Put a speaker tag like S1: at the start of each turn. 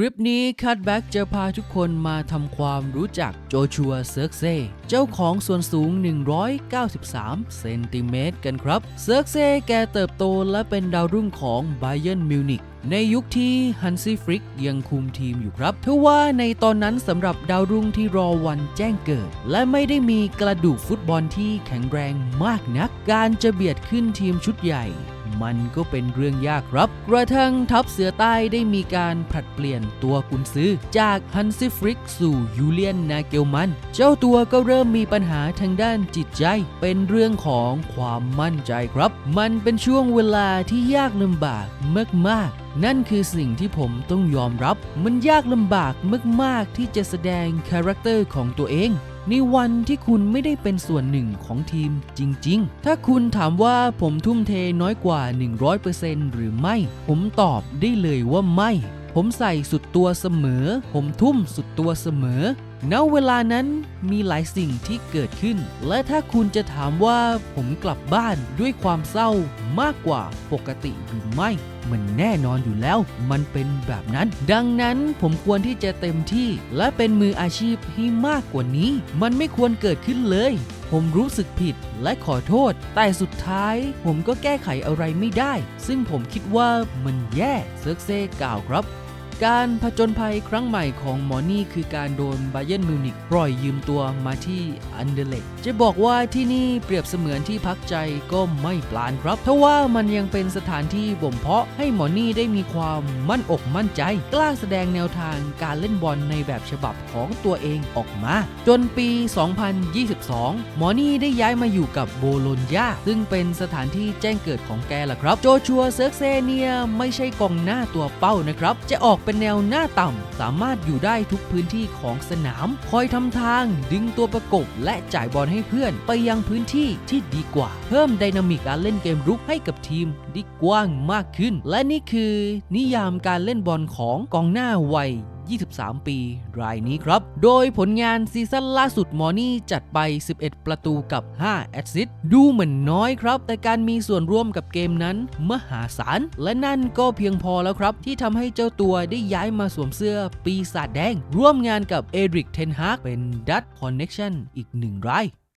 S1: คลิปนี้คัตแบ็กจะพาทุกคนมาทำความรู้จักโจชัวเซิร์กเซเจ้าของส่วนสูง 193 เซนติเมตรกันครับ เซิร์กเซแกเติบโตและเป็นดาวรุ่งของไบเ e นมิวนิกในยุคที่ฮันซี่ฟริกยังคุมทีมอยู่ครับทว่าในตอนนั้นสำหรับดาวรุ่งที่รอวันแจ้งเกิด และไม่ได้มีกระดูกฟุตบอลที่แข็งแรงมากนัก การจะเบียดขึ้นทีมชุดใหญ่ มันก็เป็นเรื่องยากครับ กระทั่งทัพเสือใต้ได้มีการผลัดเปลี่ยนตัวกุนซือจากฮันซิฟริกสู่ยูเลียนนาเกลมัน เจ้าตัวก็เริ่มมีปัญหาทางด้านจิตใจ เป็นเรื่องของความมั่นใจครับ มันเป็นช่วงเวลาที่ยากลำบากมากๆนั่นคือสิ่งที่ผมต้องยอมรับ มันยากลำบากมาก ๆ ที่จะแสดงคาแรคเตอร์ของตัวเอง ในวันที่คุณไม่ได้เป็นส่วนหนึ่งของทีมจริง ๆ ถ้าคุณถามว่าผมทุ่มเทน้อยกว่า 100%หรือไม่ ผมตอบได้เลยว่าไม่ ผมใส่สุดตัวเสมอ ผมทุ่มสุดตัวเสมอ ณเวลานั้นมีหลายสิ่งที่เกิดขึ้น และถ้าคุณจะถามว่าผมกลับบ้านด้วยความเศร้ามากกว่าปกติหรือไม่ มันแน่นอนอยู่แล้ว มันเป็นแบบนั้น ดังนั้นผมควรที่จะเต็มที่ และเป็นมืออาชีพให้มากกว่านี้ มันไม่ควรเกิดขึ้นเลย ผมรู้สึกผิดและขอโทษ แต่สุดท้ายผมก็แก้ไขอะไรไม่ได้ ซึ่งผมคิดว่ามันแย่เซิร์กเซ่กล่าวครับ การผจญภัยครั้งใหม่ของหมอนี่คือการโดนไบเ e นมิวนิกปล่อยยืมตัวมาที่อันเดเลกจะบอกว่าที่นี่เปรียบเสมือนที่พักใจก็ไม่ปลานครับทว่ามันยังเป็นสถานที่บ่มเพาะให้หมอนี่ได้มีความมั่นอกมั่นใจ กล้าแสดงแนวทางการเล่นบอลในแบบฉบับของตัวเองออกมา จนปี 2022 หมอนี่ได้ย้ายมาอยู่กับโบโลญญาซึ่งเป็นสถานที่แจ้งเกิดของแกล่ะครับ โจชัวเซิร์กเซเนียไม่ใช่กองหน้าตัวเป้านะครับ จะออกเป็นแนวหน้าต่ำ สามารถอยู่ได้ทุกพื้นที่ของสนาม คอยทำทาง ดึงตัวประกบ และจ่ายบอลให้เพื่อน ไปยังพื้นที่ที่ดีกว่า เพิ่มไดนามิกการเล่นเกมรุกให้กับทีมได้กว้างมากขึ้น และนี่คือ นิยามการเล่นบอลของกองหน้าวัย 23 ปี รายนี้ครับ โดยผลงานซีซั่นล่าสุดมอร์นี่จัดไป 11 ประตูกับ 5 แอสซิสต์ดูเหมือนน้อยครับ แต่การมีส่วนร่วมกับเกมนั้น มหาศาล และนั่นก็เพียงพอแล้วครับ ที่ทำให้เจ้าตัวได้ย้ายมาสวมเสื้อปีศาจแดง ร่วมงานกับเอริกเทนฮากเป็นดัตคอนเน็ชันอีกหนึ่งราย